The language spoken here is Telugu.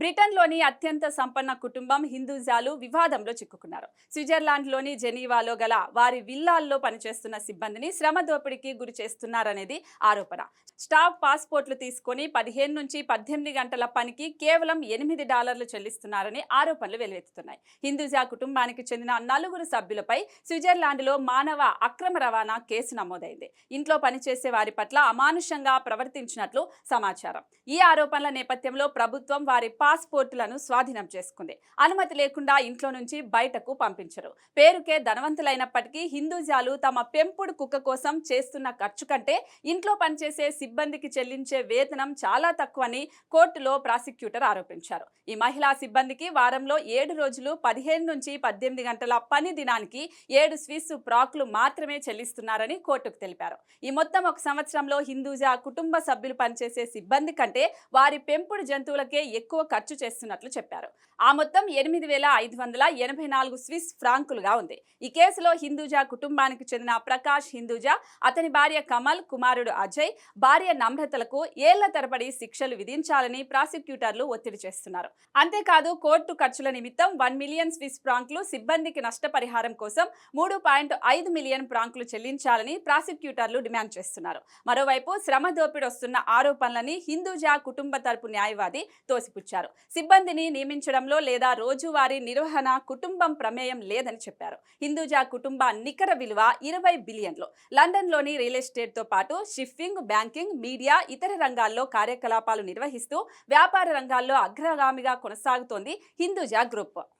బ్రిటన్లోని అత్యంత సంపన్న కుటుంబం హిందూజాలు వివాదంలో చిక్కుకున్నారు. స్విట్జర్లాండ్లోని జెనీవాలో గల వారి విల్లాల్లో పనిచేస్తున్న సిబ్బందిని శ్రమ దోపిడీకి గురి చేస్తున్నారనేది ఆరోపణ. స్టాఫ్ పాస్పోర్ట్లు తీసుకొని పదిహేను నుంచి పద్దెనిమిది గంటల పనికి కేవలం ఎనిమిది డాలర్లు చెల్లిస్తున్నారని ఆరోపణలు వెల్లువెత్తుతున్నాయి హిందూజా కుటుంబానికి చెందిన నలుగురు సభ్యులపై స్విట్జర్లాండ్లో మానవ అక్రమ రవాణా కేసు నమోదైంది. ఇంట్లో పనిచేసే వారి పట్ల అమానుషంగా ప్రవర్తించినట్లు సమాచారం. ఈ ఆరోపణల నేపథ్యంలో ప్రభుత్వం వారి పాస్పోర్టులను స్వాధీనం చేసుకుంది. అనుమతి లేకుండా ఇంట్లో నుంచి బయటకు పంపించరు. పేరుకే ధనవంతులైనప్పటికీ హిందూజాలు తమ పెంపుడు కుక్క కోసం చేస్తున్న ఖర్చు కంటే ఇంట్లో పనిచేసే సిబ్బందికి చెల్లించే వేతనం చాలా తక్కువని కోర్టులో ప్రాసిక్యూటర్ ఆరోపించారు. ఈ మహిళా సిబ్బందికి వారంలో ఏడు రోజులు పదిహేను నుంచి పద్దెనిమిది గంటల పని దినానికి ఏడు స్విస్ ప్రాక్లు మాత్రమే చెల్లిస్తున్నారని కోర్టుకు తెలిపారు. ఈ మొత్తం ఒక సంవత్సరంలో హిందూజా కుటుంబ సభ్యులు పనిచేసే సిబ్బంది కంటే వారి పెంపుడు జంతువులకే ఎక్కువ ఖర్చు ఖర్చు చేస్తున్నట్లు చెప్పారు. ఆ మొత్తం ఎనిమిది వేల ఐదు వందల ఎనభై నాలుగు స్విస్ ఫ్రాంకులుగా ఉంది. ఈ కేసులో హిందూజా కుటుంబానికి చెందిన ప్రకాష్ హిందూజా అతని భార్య కమల్ కుమారుడు అజయ్ భార్య నమ్రతలకు ఏళ్ళ తరబడి శిక్షలు విధించాలని ప్రాసిక్యూటర్లు ఒత్తిడి చేస్తున్నారు. అంతేకాదు కోర్టు ఖర్చుల నిమిత్తం వన్ మిలియన్ స్విస్ ఫ్రాంక్లు సిబ్బందికి నష్టపరిహారం కోసం మూడు పాయింట్ ఐదు మిలియన్ ఫ్రాంక్లు చెల్లించాలని ప్రాసిక్యూటర్లు డిమాండ్ చేస్తున్నారు. మరోవైపు శ్రమ దోపిడి వస్తున్న ఆరోపణలని హిందూజా కుటుంబ తరపు న్యాయవాది తోసిపుచ్చారు. సిబ్బందిని నియమించడంలో లేదా రోజువారీ నిర్వహణ కుటుంబం ప్రమేయం లేదని చెప్పారు. హిందూజా కుటుంబ నికర విలువ ఇరవై బిలియన్లు. లండన్లోని రియల్ ఎస్టేట్తో పాటు షిప్పింగ్ బ్యాంకింగ్ మీడియా ఇతర రంగాల్లో కార్యకలాపాలు నిర్వహిస్తూ వ్యాపార రంగాల్లో అగ్రగామిగా కొనసాగుతోంది హిందూజా గ్రూప్.